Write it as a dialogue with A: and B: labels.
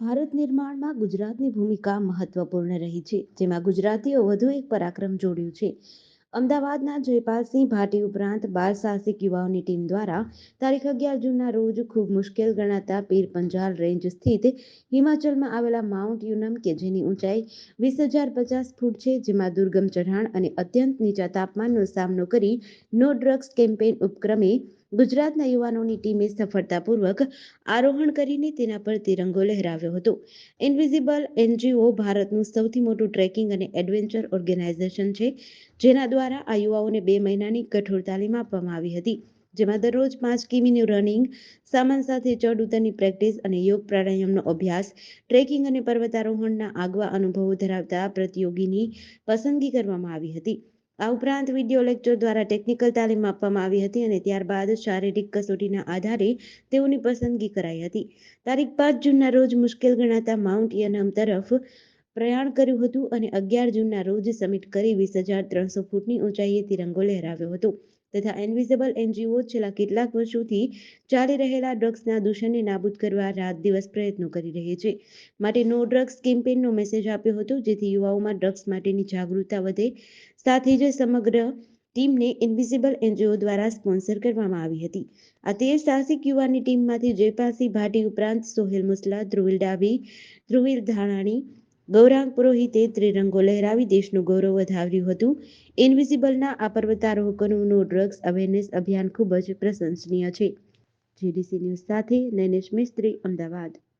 A: ભારત નિર્માણમાં ગુજરાતની ભૂમિકા મહત્વપૂર્ણ રહી છે, જેમાં ગુજરાતીઓ વધુ એક પરાક્રમ જોડ્યું છે. અમદાવાદના જયપાલસિંહ ભાટી ઉપરાંત બાર સાહસિક યુવાઓની ટીમ દ્વારા તારીખ અગિયાર જૂનના રોજ ખૂબ મુશ્કેલ ગણાતા પીર પંજાલ રેન્જ સ્થિત હિમાચલમાં આવેલા માઉન્ટ યુનમ કે જેની ઊંચાઈ વીસ હજાર પચાસ ફૂટ છે, જેમાં દુર્ગમ ચઢાણ અને અત્યંત નીચા તાપમાનનો સામનો કરી નો ડ્રગ્સ કેમ્પેઇન ઉપક્રમે ગુજરાતના યુવાનોની ટીમે સફળતાપૂર્વક આરોહણ કરીને તેના પર તિરંગો લહેરાવ્યો હતો. ઇનવિઝિબલ એનજીઓ ભારતનું સૌથી મોટું ટ્રેકિંગ અને એડવેન્ચર ઓર્ગેનાઇઝેશન છે, જેના દ્વારા આ યુવાઓને બે મહિનાની કઠોર તાલીમ આપવામાં આવી હતી, જેમાં દરરોજ પાંચ કિમીનું રનિંગ, સામાન સાથે ચડ ઉતરની પ્રેક્ટિસ અને યોગ પ્રાણાયામનો અભ્યાસ, ટ્રેકિંગ અને પર્વતારોહણના આગવા અનુભવો ધરાવતા પ્રતિયોગીની પસંદગી કરવામાં આવી હતી. આ ઉપરાંત વીડિયો લેક્ચર દ્વારા ટેકનિકલ તાલીમ આપવામાં આવી હતી અને ત્યારબાદ શારીરિક કસોટીના આધારે તેઓની પસંદગી કરાઈ હતી. તારીખ પાંચ જૂનના રોજ મુશ્કેલ ગણાતા માઉન્ટ યનમ તરફ પ્રયાણ કર્યું હતું અને અગિયાર જૂનના રોજ સમિટ કરી વીસ હજાર ત્રણસો ફૂટની ઊંચાઈએ તિરંગો લહેરાવ્યો હતો. તથા ઇન્વિઝિબલ એનજીઓ છેલ્લા કેટલાક વર્ષોથી ચાલી રહેલા ડ્રગ્સના દૂષણને નાબૂદ કરવા રાત દિવસ પ્રયત્નો કરી રહી છે. માટે નો ડ્રગ્સ કેમ્પેઇનનો મેસેજ આપ્યો હતો, જેથી યુવાઓમાં ડ્રગ્સ માટેની જાગૃતતા વધે. સાથે જ સમગ્ર ટીમને ઇન્વિઝિબલ એનજીઓ દ્વારા સ્પોન્સર કરવામાં આવી હતી. આ તેર સાહસિક યુવાની ટીમમાંથી જયપાલસિંહ ભાટી ઉપરાંત સોહેલ મુસલા, ધ્રુવિલ ડાભી, ધ્રુવિલ ધાણાણી ગૌરાંગ પુરોહિતે ત્રિરંગો લહેરાવી દેશનું ગૌરવ વધાવ્યું હતું. ઇનવિઝિબલના આ પર્વતારોહકોનું ડ્રગ્સ અવેરનેસ અભિયાન ખૂબ જ પ્રશંસનીય છે. જીડીસી ન્યૂઝ સાથે નૈનેશ મિસ્ત્રી, અમદાવાદ.